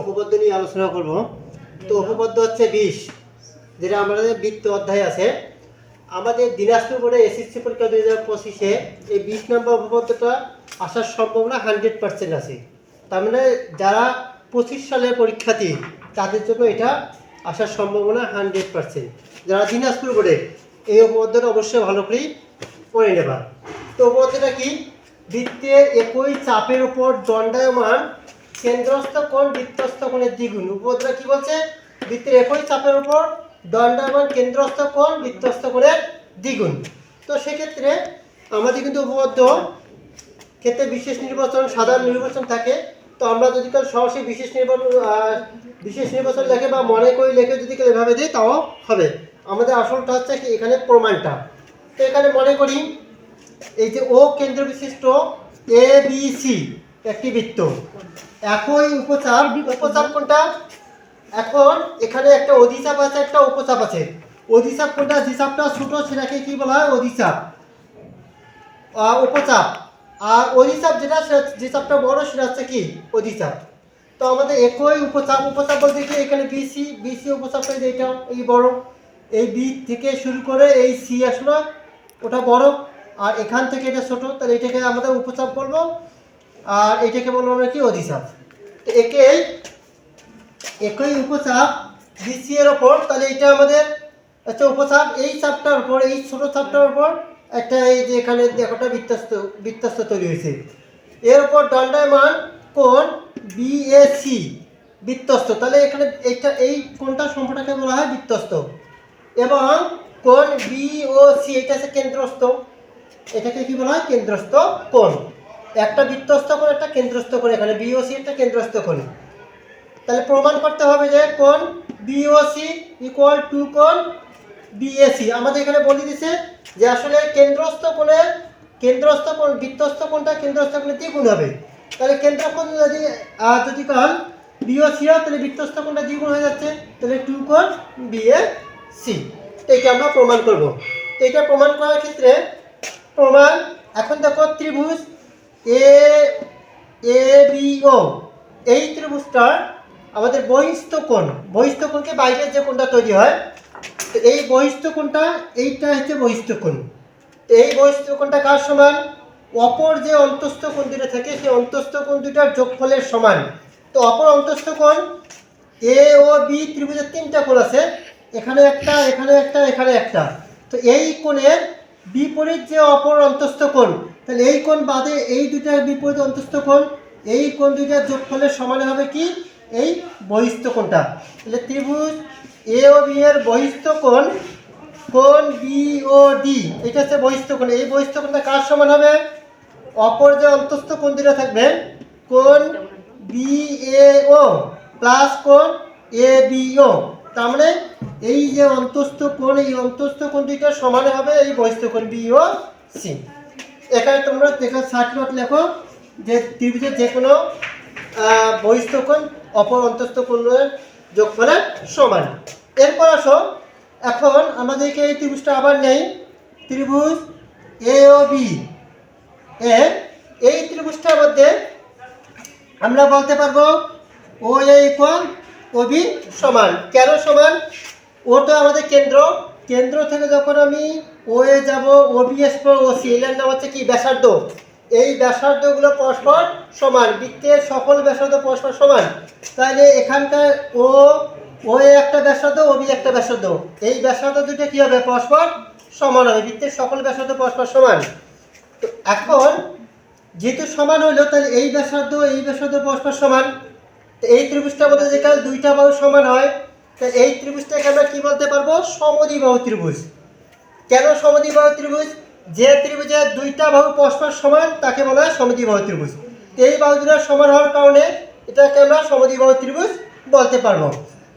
উপপাদ্য নিয়ে আলোচনা করব। তো উপপাদ্য হচ্ছে বিশ, যেটা আমাদের বৃত্ত অধ্যায় আছে। আমাদের দিনাজপুর বোর্ডে এসএসসি পরীক্ষা দুই হাজার পঁচিশে এই বিশ নম্বর উপপাদ্যটা আসার সম্ভাবনা হান্ড্রেড পার্সেন্ট আছে। তার মানে যারা পঁচিশ সালের পরীক্ষার্থী, তাদের জন্য এটা আসার সম্ভাবনা হান্ড্রেড পার্সেন্ট। যারা দিনাজপুর বোর্ডে, এই উপপাদ্যটা অবশ্যই ভালো করেই পড়ে নেবা। তো উপপাদ্যটা কি? বৃত্তের একই চাপের উপর দণ্ডায়মান কেন্দ্রস্থ কোণ, বৃত্তস্থ কোণের দ্বিগুণ। উপপাদ্যটা কি বলছে? বৃত্তের একই চাপের উপর দণ্ডায়মান কেন্দ্রস্থ কোণ, বৃত্তস্থ কোণের দ্বিগুণ। তো সেক্ষেত্রে আমাদের কিন্তু উপপাদ্য ক্ষেত্রে বিশেষ নির্বাচন, সাধারণ নির্বাচন থাকে। তো আমরা যদি কেউ সরাসরি বিশেষ নির্বাচন বিশেষ নির্বাচন লেখে বা মনে করে লেখে যদি কেউ এভাবে দিই তাও হবে। আমাদের আসলটা হচ্ছে এখানে প্রমাণটা। তো এখানে মনে করি, এই যে ও কেন্দ্র বিশিষ্ট এ বি সি একটি বৃত্ত। একই উপচাপ উপচাপ কোনটা? এখন এখানে একটা অধিচাপ আছে, একটা উপচাপ আছে। অধিচাপ কোনটা? চাপটা ছোট, সেটাকে কি বলা হয়? অধিচাপ। উপচাপ। আর অধিচাপ যেটা, সে- যে চাপটা বড়, সেটা হচ্ছে কি? অধিচাপ। তো আমাদের একই উপচাপ উপচাপ বলতে কি? এখানে বিসি বিসি উপচাপটা এই যে এটা, এই বড়। এই বি থেকে শুরু করে এই সি আসলো, ওটা বড়। আর এখান থেকে এটা ছোট, তাহলে এটাকে আমাদের উপচাপ বলব। আর এটাকে বলব আমরা কি? অধিচাপ। তো একে একই উপচাপ বিসি এর ওপর, তাহলে এটা আমাদের আচ্ছা উপচাপ, এই চাপটার উপর, এই ছোট চাপটার উপর একটা এই যে এখানে দেখোটা বৃত্তাস্ত বৃত্তাস্ত তৈরি হয়েছে। এর উপর দণ্ডায়মান কোণ বিএসি বৃত্তস্ত। তাহলে এখানে এইটা, এই কোণটা সম্পর্কে বলা হয় বৃত্তস্ত। এবং কোণ বিওসি এটা হচ্ছে কেন্দ্রস্থ। এটাকে কি বলা হয়? কেন্দ্রস্থ কোণ। একটা বৃত্তস্থ কোণ একটা কেন্দ্রস্থ কোণ এখানে বিওসি একটা কেন্দ্রস্থ কোণ তাহলে প্রমাণ করতে হবে যে কোণ বিওসি ইকুয়াল টু কোণ বিএসি আমাদের এখানে বলে দিছে যে আসলে কেন্দ্রস্থ কোণের কেন্দ্রস্থ কোণ, বৃত্তস্থ কোণটা কেন্দ্রস্থ কোণে দ্বিগুণ হবে। তাহলে কেন্দ্র কোণ যদি যদি কল বিওসি হয়, তাহলে বৃত্তস্থ কোণটা দ্বিগুণ হয়ে যাচ্ছে। তাহলে টু কোণ বিএসি এইটা আমরা প্রমাণ করব। এটা প্রমাণ করার ক্ষেত্রে প্রমাণ, এখন দেখো ত্রিভুজ এ এ বি ও এই ত্রিভুজটার আমাদের বহিস্থ কোণ। বহিস্থ কোণকে বাইরের যে কোণটা তৈরি হয়, তো এই বহিস্থ কোণটা, এইটা হচ্ছে বহিস্থ কোণ। এই বহিস্থ কোণটা কার সমান? অপর যে অন্তস্থ কোণ দুটো থাকে, সেই অন্তস্থ কোণ দুটার যোগফলের সমান। তো অপর অন্তস্থ কোণ এ ও বি ত্রিভুজের তিনটা কোণ আছে, এখানে একটা এখানে একটা এখানে একটা। তো এই কোণের বিপরীত যে অপর অন্তস্থ কোণ তাহলে এই কোণ বাদে এই দুটার বিপরীত অন্তস্থ কোণ এই কোণ দুইটার যোগফলের সমান হবে কি? এই বহিস্থ কোণটা তাহলে ত্রিভুজ এ ও বি এর বহিস্থ কোণ কোণ বি ও ডি এটা হচ্ছে বহিস্থ কোণ এই বহিস্থ কোণটা কার সমান হবে? অপর যে অন্তস্থ কোণ দুটো থাকবে, কোণ বি এ ও প্লাস কোণ এ বি ও তার মানে এই যে অন্তস্থ কোণ এই অন্তস্থ কোণ দুইটার সমান হবে এই বহিস্থ কোণ বি ও সি তোমরা দেখো সার্টিফিকেট লেখো যে ত্রিভুজের যে কোনো আহ, বহিস্থ অপর অন্তস্থ কোণের যোগফলের সমান। এরপর আসো এখন আমাদেরকে এই ত্রিভুজটা আবার নেই। ত্রিভুজ এ ও বি এর এই ত্রিভুজটার মধ্যে আমরা বলতে পারব ও এ ইকুয়াল ও বি সমান। কেন সমান? ও তো আমাদের কেন্দ্র। কেন্দ্র থেকে যখন আমি ও এ যাব ও বি আসব ও সি এর নাম হচ্ছে কি? ব্যাসার্ধ। এই ব্যাসার্ধগুলো পরস্পর সমান। বৃত্তের সকল ব্যাসার্ধ পরস্পর সমান। তাহলে এখানকার ও ও একটা ব্যাসার্ধ ও বি একটা ব্যাসার্ধ। এই ব্যাসার্ধ দুটো কী হবে? পরস্পর সমান হবে। বৃত্তের সকল ব্যাসার্ধ পরস্পর সমান। তো এখন যেহেতু সমান হলো, তাহলে এই ব্যাসার্ধ এই ব্যাসার্ধ পরস্পর সমান। এই ত্রিভুজটার মধ্যে যেখানে দুইটা বাহু সমান হয় তো এই ত্রিভুজটাকে আমরা কি বলতে পারব? সমদ্বিবাহু ত্রিভুজ। কেন সমদ্বিবাহু ত্রিভুজ? যে ত্রিভুজের দুইটা বাহু পরস্পর সমান, তাকে বলা হয় সমদ্বিবাহু ত্রিভুজ। এই বাহু দুটো সমান হওয়ার কারণে এটাকে আমরা সমদ্বিবাহু ত্রিভুজ বলতে পারব।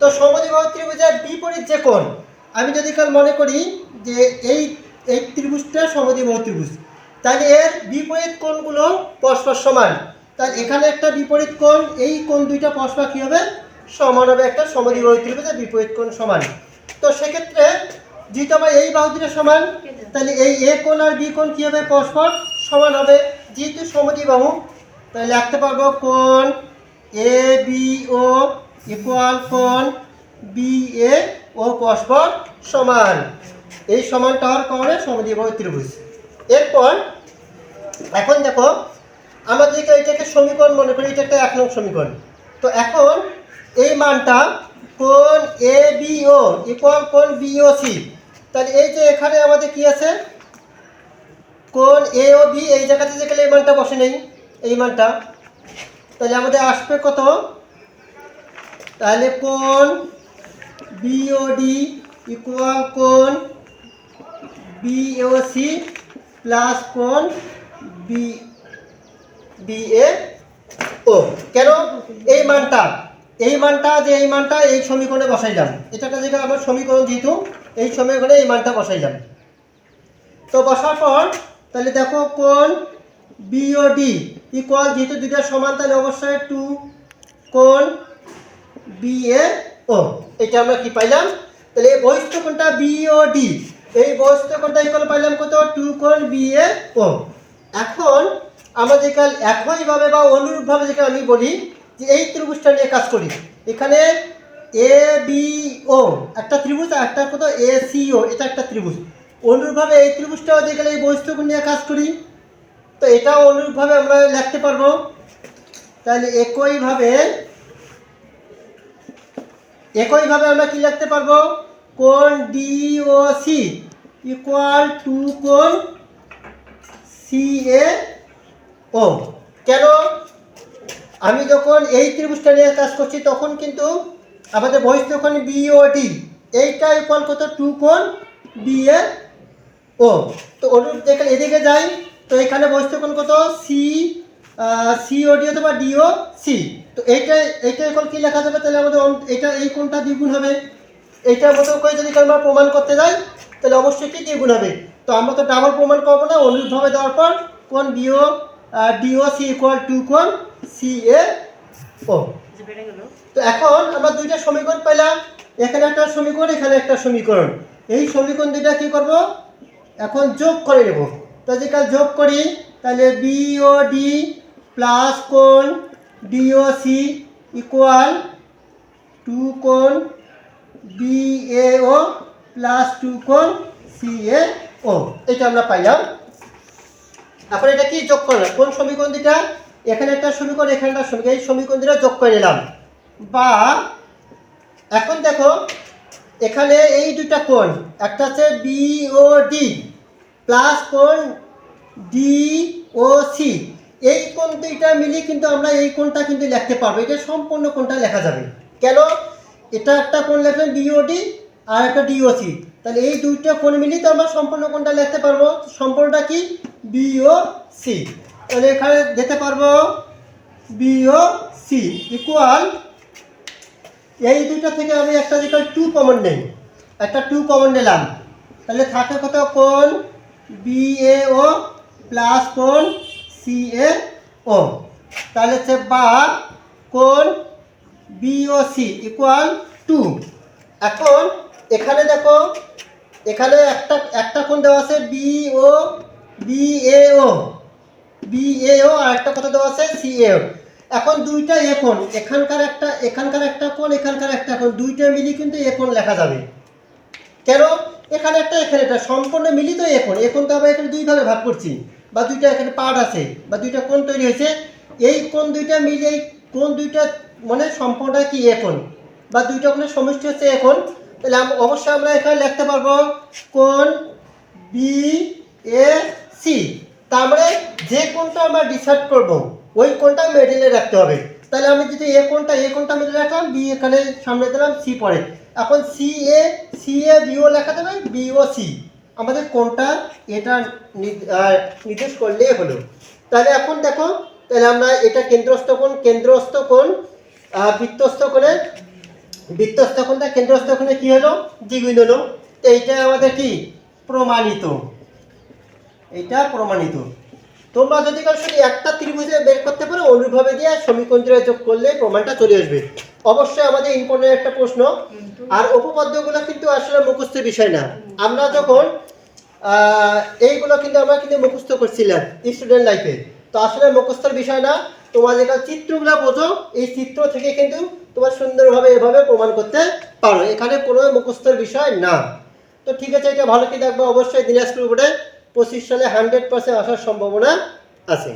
তো সমদ্বিবাহু ত্রিভুজের বিপরীত যে কোণ, আমি যদি কাল মনে করি যে এই এই ত্রিভুজটা সমদ্বিবাহু ত্রিভুজ, তাহলে এর বিপরীত কোণগুলো পরস্পর সমান। তাহলে এখানে একটা বিপরীত কোণ, এই কোণ দুইটা পরস্পর কী হবে? সমান হবে একটা সমদ্বিবাহু ত্রিভুজের বিপরীত কোণ সমান। তো সেক্ষেত্রে যেহেতু আমার এই বাহু সমান, তাহলে এই এ কোণ আর বি কোণ কী হবে? পরস্পর সমান হবে। যেহেতু সমদ্বিবাহু তাহলে লিখতে পারব কোণ এ, বি, ও ইকুয়াল কোণ বি, এ, ও পরস্পর সমান। এই সমানটা হওয়ার কারণে সমদ্বিবাহু ত্রিভুজ এরপর, এখন দেখো, আমরা আমাদেরকে এটাকে সমীকরণ মনে করি, এটা একটা এক নং সমীকরণ। তো এখন এই মানটা কোন এ বি ও ইকুয়াল কোন বি ও সি তাহলে এই যে এখানে আমাদের কি আছে? কোন এ ও বি এই জায়গাতে যে গেলে এই মানটা বসে নেই, এই মানটা। তাহলে আমাদের আসবে কত? তাহলে কোন বিওডি ইকুয়াল কোন বিওসি প্লাস কোন বি বি এ ও কেন? এই মানটা। এই মানটা যে এই মানটা এই সমীকরণে বসাইলাম এটা একটা যেটা আমার সমীকরণ যেহেতু, এই সমীকরণে এই মানটা বসাই বসাইলাম তো বসার পর, তাহলে দেখো কোন বিওডি ইকুয়াল যেহেতু দুইটা সমান, তাহলে অবশ্যই টু কোন বি এ ও এটা আমরা কি পাইলাম? তাহলে এই বহিষ্ঠ কোনটা বিওডি এই বহিষ্ঠ কোনটা ইকুয়াল পাইলাম কত? টু কোন বি এ ও এখন আমাদের কাল একইভাবে বা অনুরূপভাবে যেটা আমি বলি যে এই ত্রিভুজটা নিয়ে কাজ করি। এখানে এ বি ও একটা ত্রিভুজ আর একটা কত? এ সি ও এটা একটা ত্রিভুজ। অনুরূপভাবে এই ত্রিভুজটাও যেখানে এই বৈশিষ্ট্য নিয়ে কাজ করি। তো এটাও অনুরূপভাবে আমরা লিখতে পারব। তাহলে একইভাবে একইভাবে আমরা কি লিখতে পারব? কোন D O C equal to কোন সি এ ও কেন? আমি যখন এই ত্রিভুজটা নিয়ে কাজ করছি, তখন কিন্তু আমাদের বহিষ্ঠ কোণ বিওডি এইটা ইকুয়াল কত? টু কোণ বি এ ও তো অনুরূপ দেখে এদিকে যাই, তো এখানে বহিষ্ঠ কোণ কত? সি সিওডি অথবা ডিও সি তো এইটা এইটা এখন কি লেখা যাবে? তাহলে আমাদের এটা এই কোণটা দ্বিগুণ হবে। এইটার মতো করে যদি আমরা প্রমাণ করতে যাই, তাহলে অবশ্যই কি দ্বিগুণ হবে? তো আমরা তো ডাবল প্রমাণ করব না, অনুরূপভাবে দেওয়ার পর কোন BO DO C equal to কোন সি এ ও তো এখন আমরা দুইটা সমীকরণ পাইলাম। এখানে একটা সমীকরণ, এখানে একটা সমীকরণ। এই সমীকরণ দুইটা কি করব? এখন যোগ করে নেব। তো যদি যোগ করি, তাহলে বিও ডি প্লাস কোন ডিও সি ইকুয়াল টু কোন B A O plus two কোন সি এ ও এটা আমরা পাইলাম। এখন এটা কি যোগ করলাম? কোন সমীকরণ দুটা এখানে একটা সমীকরণ, এখানে একটা সমীকরণ, এই সমীকরণ দুটা যোগ করে নিলাম। বা, এখন দেখো, এখানে এই দুটা কোণ, একটা হচ্ছে বিওডি প্লাস কোণ ডিওসি এই কোণ দুইটা মিলিয়ে কিন্তু আমরা এই কোণটা কিন্তু লিখতে পারব। এটা সম্পূর্ণ কোণটা লেখা যাবে। কেন? এটা একটা কোণ লেখলেন বিওডি আর একটা ডিওসি তাহলে এই দুইটা কোণ মিলিয়ে তো আমরা সম্পূর্ণ কোণটা লিখতে পারব। সম্পূর্ণটা কি? বিওসি তাহলে এখানে যেতে পারব বিওসি ইকুয়াল এই দুইটা থেকে আমি একটা যেটা টু কমন নেই, একটা টু কমন নিলাম। তাহলে থাকে কত কোন বি এ ও প্লাস কোন সি এ ও তাহলে হচ্ছে বা কোন B O C equal to এখন এখানে দেখো, এখানে একটা একটা কোণ দেওয়া আছে B O B A O B A O আর একটা কথা দেওয়া আছে সি এ ও এখন দুইটা এখন এখানকার একটা এখানকার একটা কোণ, এখানকার একটা কোণ, দুইটা মিলিয়ে কিন্তু এখন লেখা যাবে। কেন? এখানে একটা এখানে একটা, সম্পূর্ণ মিলিত এখন এ তো আমরা এখানে দুইভাবে ভাগ করছি। বা দুইটা এখানে পার্ট আছে, বা দুইটা কোণ তৈরি হয়েছে। এই কোণ দুইটা মিলে, কোণ দুইটা মানে সম্পূর্ণটা কি এখন বা দুইটা কোণের সমষ্টি হচ্ছে এখন তাহলে অবশ্যই আমরা এখানে লিখতে পারব কোণ বি এ সি তার মানে যে কোনটা আমরা ডিসাইড করব, ওই কোনটা মেডেলে রাখতে হবে। তাহলে আমি যদি এ কোনটা এ কোনটা মিডিলে রাখলাম, বি এখানে সামনে দিলাম, সি পরে। এখন C A C A BO লেখা দেবে বি ও সি। আমাদের কোনটা, এটা নির্দেশ করলেই হলো। তাহলে এখন দেখো, তাহলে আমরা এটা কেন্দ্রস্থ কোণ কেন্দ্রস্থ কোণ বৃত্তস্থ কোণের বৃত্তস্থ কোণটা কেন্দ্রস্থ কোণে কি হলো? দ্বিগুণ হলো। তো এইটা আমাদের কি? প্রমাণিত। এটা প্রমাণিত। তোমরা যদি শুধু একটা ত্রিভুজে বের করতে পারো, অনুভাবে দিয়ে সমীকরণ দিয়ে যোগ করলে প্রমাণটা চলে আসবে। অবশ্যই আমাদের ইম্পর্টেন্ট একটা প্রশ্ন। আর উপপাদ্যগুলো কিন্তু আসলে মুখস্থের বিষয় না। আমরা যখন এইগুলো কিন্তু আমরা কিন্তু মুখস্থ করছিলাম স্টুডেন্ট লাইফে তো আসলে মুখস্থের বিষয় না। তোমার যেটা চিত্রগুলো বোঝো। এই চিত্র থেকে কিন্তু তোমার সুন্দরভাবে এভাবে প্রমাণ করতে পারো। এখানে কোনো মুখস্থর বিষয় না। তো ঠিক আছে, এটা ভালো কি দেখব? অবশ্যই দিনাজপুর বোর্ডে পঁচিশ সালে হান্ড্রেড পার্সেন্ট আসার সম্ভাবনা আছে।